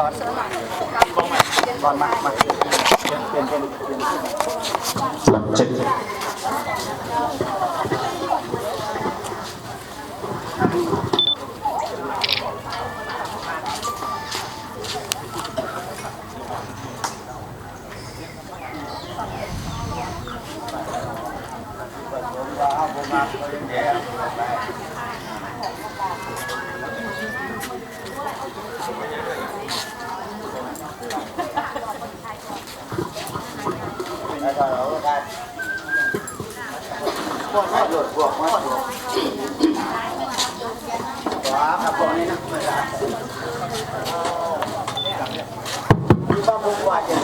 ร้อนจะร้อนร้อนมากมาเปลี่ยนเปลี่ยนเปลี่ยนเปลี่ยน มาหยุดบวกมาหยุดว้าครับพวกนี้นะมีบ้าบุกว่าจะ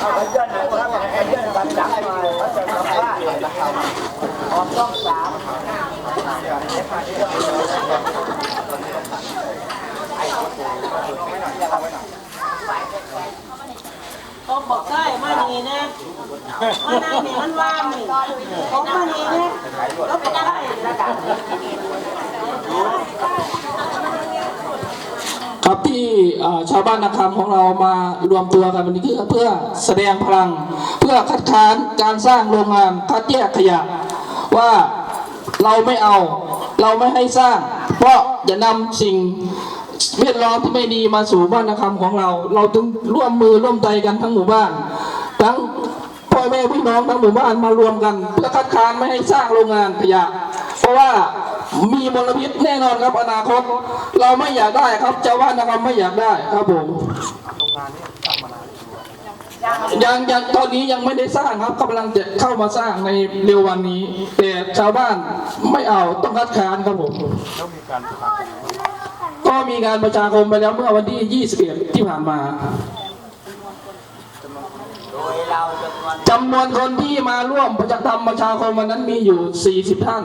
เอาไปเดินหน่อยครับไปเดินบันดักหน่อยเขาจะทำว่าออกต้องสาม เขาบอกได้มานี่นะมานั่งนี่มันว่างนี่เขามานี่นะแล้วก็ได้ครับที่ชาวบ้านนาคำของเรามารวมตัวกันวันนี้คือเพื่อแสดงพลัง เพื่อคัดค้านการสร้างโรงงานคัดแยกขยะว่าเราไม่เอา เราไม่ให้สร้าง เพราะอย่านำสิ่ง แวดล้อมที่ไม่ดีมาสู่บ้านนาคำของเรา เราจึงร่วมมือร่วมใจกันทั้งหมู่บ้าน ทั้งพ่อแม่พี่น้องทั้งหมู่บ้านมารวมกันเพื่อคัดค้านไม่ให้สร้างโรงงานขยะ เพราะว่ามีมลพิษแน่นอนครับอนาคต เราไม่อยากได้ครับเจ้าบ้านนะครับไม่อยากได้ครับผมยังยังตอนนี้ยังไม่ได้สร้างครับกำลังจะเข้ามาสร้างในเร็ววันนี้ แต่ชาวบ้านไม่เอาต้องคัดค้านครับผม ก็มีการประชาคมไปแล้วเมื่อวันที่ 21 ที่ผ่านมาจำนวนคนที่มาร่วมประชาธรรมประชาคมวันนั้นมีอยู่ 40 ท่าน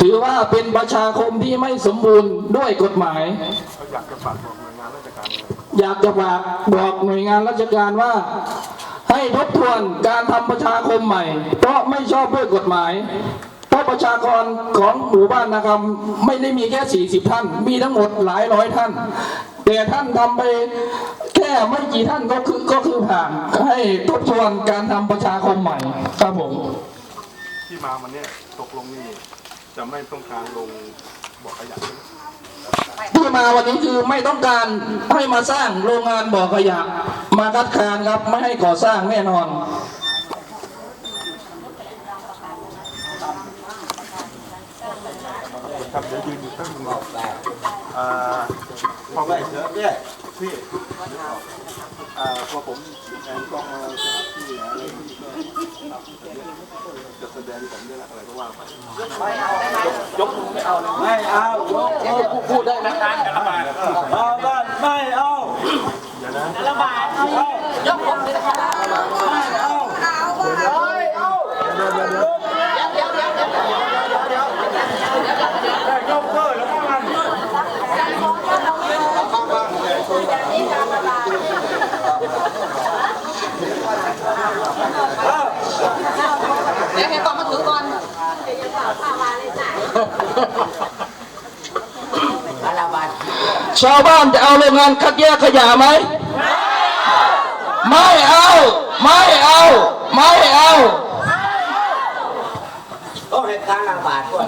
ถือว่าเป็นประชาคมที่ไม่สมบูรณ์ด้วยกฎหมาย อยากจะฝากบอกหน่วยงานราชการว่า ให้ทบทวนการทำประชาคมใหม่ เพราะไม่ชอบด้วยกฎหมาย เพราะประชากรของหมู่บ้านนะครับไม่ได้มีแค่ 40 ท่าน มีทั้งหมดหลายร้อยท่าน แต่ท่านทำไปแค่ไม่กี่ท่านก็คือก็คือผ่านให้ทบทวนการทำประชาคมใหม่ครับผมที่มามันเนี่ยตกลงนี่จะไม่ต้องการลงบ่อขยะใช่ไหมที่มาวันนี้คือไม่ต้องการให้มาสร้างโรงงานบ่อขยะ มาคัดค้านครับไม่ให้ก่อสร้างแน่นอน ครับเดี๋ยวยืนอยู่ข้างนอกอ่าพอไม่เยอะเนี่ยพี่อ่าพอผมแอนกล้องมาสถานที่อะไรจะแสดงสัญลักษณ์อะไรก็ว่าไปยกมือไม่เอาเลยไม่เอายกพูดได้ไหมเอาบ้านไม่เอาเดี๋ยวนะระบายเอายกผมเลยนะคะ ไม่เอาไม่เอาเดี๋ยวเดี๋ยวเดี๋ยวเดี๋ยวเดี๋ยวเดี๋ยวเดี๋ยวได้ยกเลิกแล้วก็มัน เดี๋ยวให้กองมาถือก่อนชาวบ้านจะเอาโรงงานคัดแยกขยะไหม ไม่เอา ไม่เอา ไม่เอาต้องให้การระบาดก่อน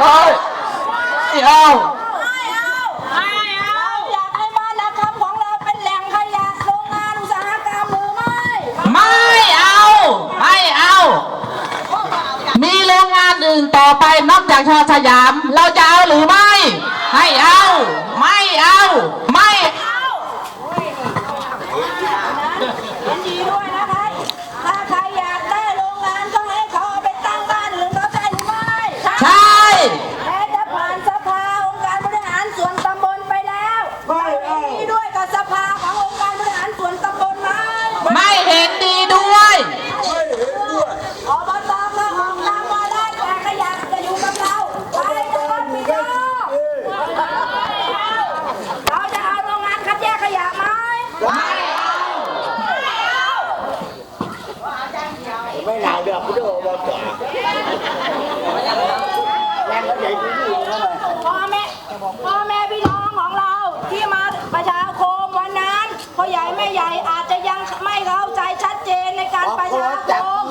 เอาไม่เอาไม่เอาอยากให้บ้านนาคำของเราเป็นแหล่งขยะโรงงานอุตสาหกรรมหรือไม่ไม่เอา ไม่เอา มีโรงงานอื่นต่อไปนอกจากชอสยาม เราจะเอาหรือไม่ ให้เอา ไม่เอา ไม่ เห็นดีด้วยนะคะ ถ้าใครอยากได้โรงงานก็ให้เขาเอาไปตั้งบ้านอื่นเขาใช่หรือไม่ ใช่ แม้จะผ่านสภาองค์การบริหารส่วนตำบลไปแล้ว ไม่เอา ดีด้วยกับ กับสภาขององค์การบริหารส่วนตำบลไหม ไม่เห็นดีด้วย อบตก็ออกตามวาระแต่ขยะจะอยู่กับเราใครจะรับผิดชอบเราจะเอาโรงงานคัดแยกขยะไหม ไม่หนาวเดือดคุณจะบอกต่อแรงก็ใหญ่ที่นี่นะ พ่อแม่พ่อแม่พี่น้องของเราที่มาประชาคมวันนั้นพ่อใหญ่แม่ใหญ่อาจจะยัง ไม่เข้าใจชัดเจนในการประชาคม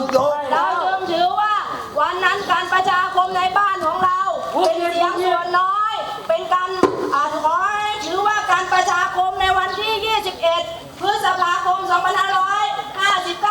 เราจึงถือว่า วันนั้นการประชาคมในบ้านของเรา เป็นเสียงส่วนน้อย เป็นการอาถอยถือว่าการประชาคมในวันที่ 21 พฤษภาคม 2559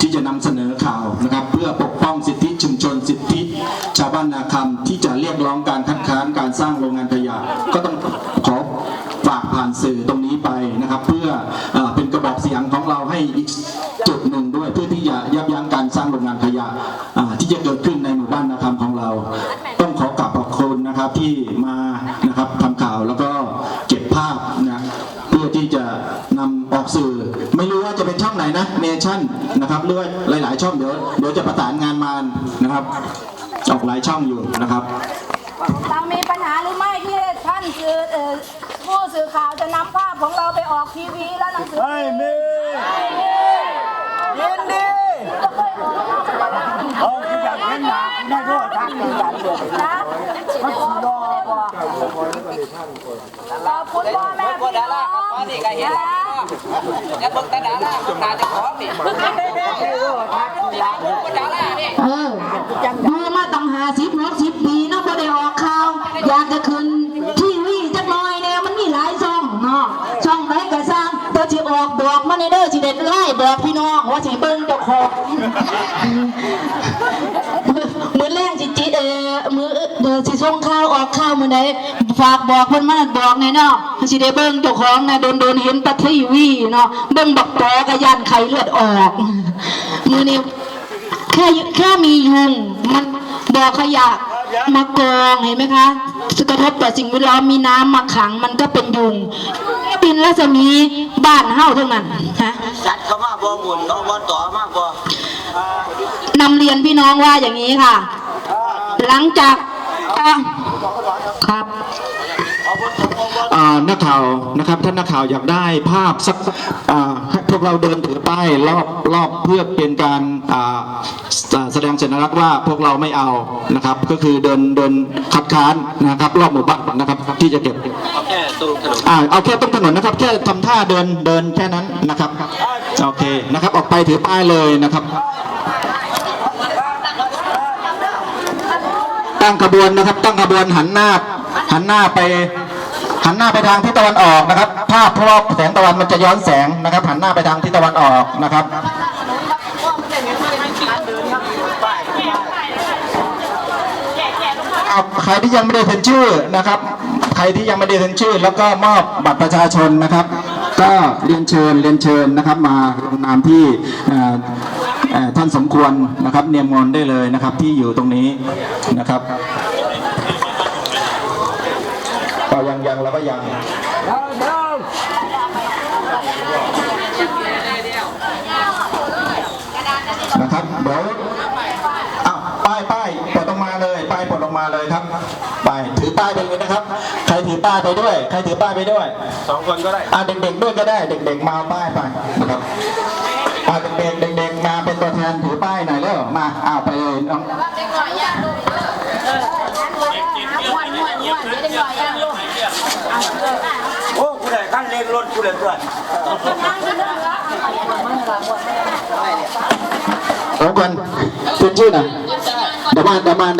ที่จะนำเสนอข่าวนะครับ เพื่อปกป้องสิทธิชุมชนสิทธิ ชาวบ้านนาคำที่จะเรียกร้องการคัดค้านการสร้างโรงงานขยะก็ต้องขอฝากผ่านสื่อตรงนี้ไปนะครับ เพื่อเอ่อเป็นกระบอกเสียงของเราให้อีกจุดหนึ่งด้วยเพื่อที่จะยับยั้งการสร้างโรงงานขยะอ่าที่จะเกิดขึ้นในหมู่บ้านนาคำของเรา ต้องขอกราบขอบคุณนะครับที่มา นช่องไหนนะเนชั่นนะครับหรือว่าหลาย ๆ ช่องเดี๋ยวเดี๋ยวจะประสานงานมานะครับออกหลายช่องอยู่นะครับ เรามีปัญหาหรือไม่ที่ท่านสื่อเอ่อผู้สื่อข่าวจะนำภาพของเราไปออกทีวีและหนังสือไม่มียินดีเอาที่อยากเห็นหนักได้ด้วยทางที่อยากเห็นนะมันสีดอกว่าขอบคุณพ่อแม่พี่น้อง นะอยาเบิ่งแต่ดาราคนตาจะขอนี่คนดารานี่เออดูมาตั้งหาสิบหกสิบปีเนาะบ่ได้ออกข่าว อยากจะขึ้นทีวีจักหน่อยแน่มันมีหลายช่องเนาะช่องไหนก็สร้างแต่สิออกบอกมาในเด้อสิเด็ดไล่บอกพี่น้องว่าสิเบิ่งเจ้าของมือแรกสิจิเออมือเดี๋ยวสิส่งข่าวออกข่าวมื้อใด ฝากบอกเพิ่นมาบอกแน่เนาะสิได้เบิ่งเจ้าของนะโดนๆเห็นแตะทีวีเนาะเบิ่งบักปอกระยานไข้เลือดออกมื้อนี้แค่แค่มียุงมันบ่อขยะมากองเห็นไหมคะกระทบต่อสิ่งแวดล้อมมีน้ำมาขังมันก็เป็นยุงบินรัศมีบ้านเฮาเท่านั้นฮะจัดเข้ามาบ่หมุนอบตมากบ่นำเรียนพี่น้องว่าอย่างนี้ค่ะ หลังจากอะครับอ่า นักข่าวนะครับท่านนักข่าวอยากได้ภาพสักให้พวกเราเดินถือป้ายรอบรอบเพื่อเป็นการแสดงสัญลักษณ์ว่าพวกเราไม่เอานะครับ ก็คือเดินเดินคัดค้านนะครับรอบหมู่บ้านนะครับที่จะเก็บแค่ตูถนนเอาแค่ตรงถนนนะครับแค่ทำท่าเดินเดินแค่นั้นนะครับโอเคนะครับออกไปถือป้ายเลยนะครับตั้งขบวนนะครับตั้งขบวนหันหน้าหันหน้าไป หันหน้าไปทางทิศตะวันออกนะครับ ภาพเพราะแสงตะวันมันจะย้อนแสงนะครับ หันหน้าไปทางทิศตะวันออกนะครับใครที่ยังไม่ได้เซ็นชื่อนะครับ ใครที่ยังไม่ได้เซ็นชื่อ แล้วก็มอบบัตรประชาชนนะครับ ก็เรียนเชิญเรียนเชิญนะครับ มาลงนามที่ท่านสมควรนะครับ เนียมมนได้เลยนะครับที่อยู่ตรงนี้นะครับก็ ยังยังแล้วก็ยังนะครับเดี๋ยวอ้าวป้ายป้ายปลดลงมาเลยป้ายปลดลงมาเลยครับป้ายถือป้ายไปเลยนะครับ ใครถือป้ายไปด้วย ใครถือป้ายไปด้วยสองคนก็ได้อ่าเด็กๆด้วยก็ได้ เด็ก ๆ มาเอาป้ายไปนะครับอ่าเด็กๆเด็กๆมาเป็นตัวแทนถือป้ายหน่อยเร็วมาอ้าวไปเลยน้อง โอ้กูได้ขั้ นเล็กรถกูเลยเพื่อนสองคนเป็นชื่อนะดามานดามานดี๋ยว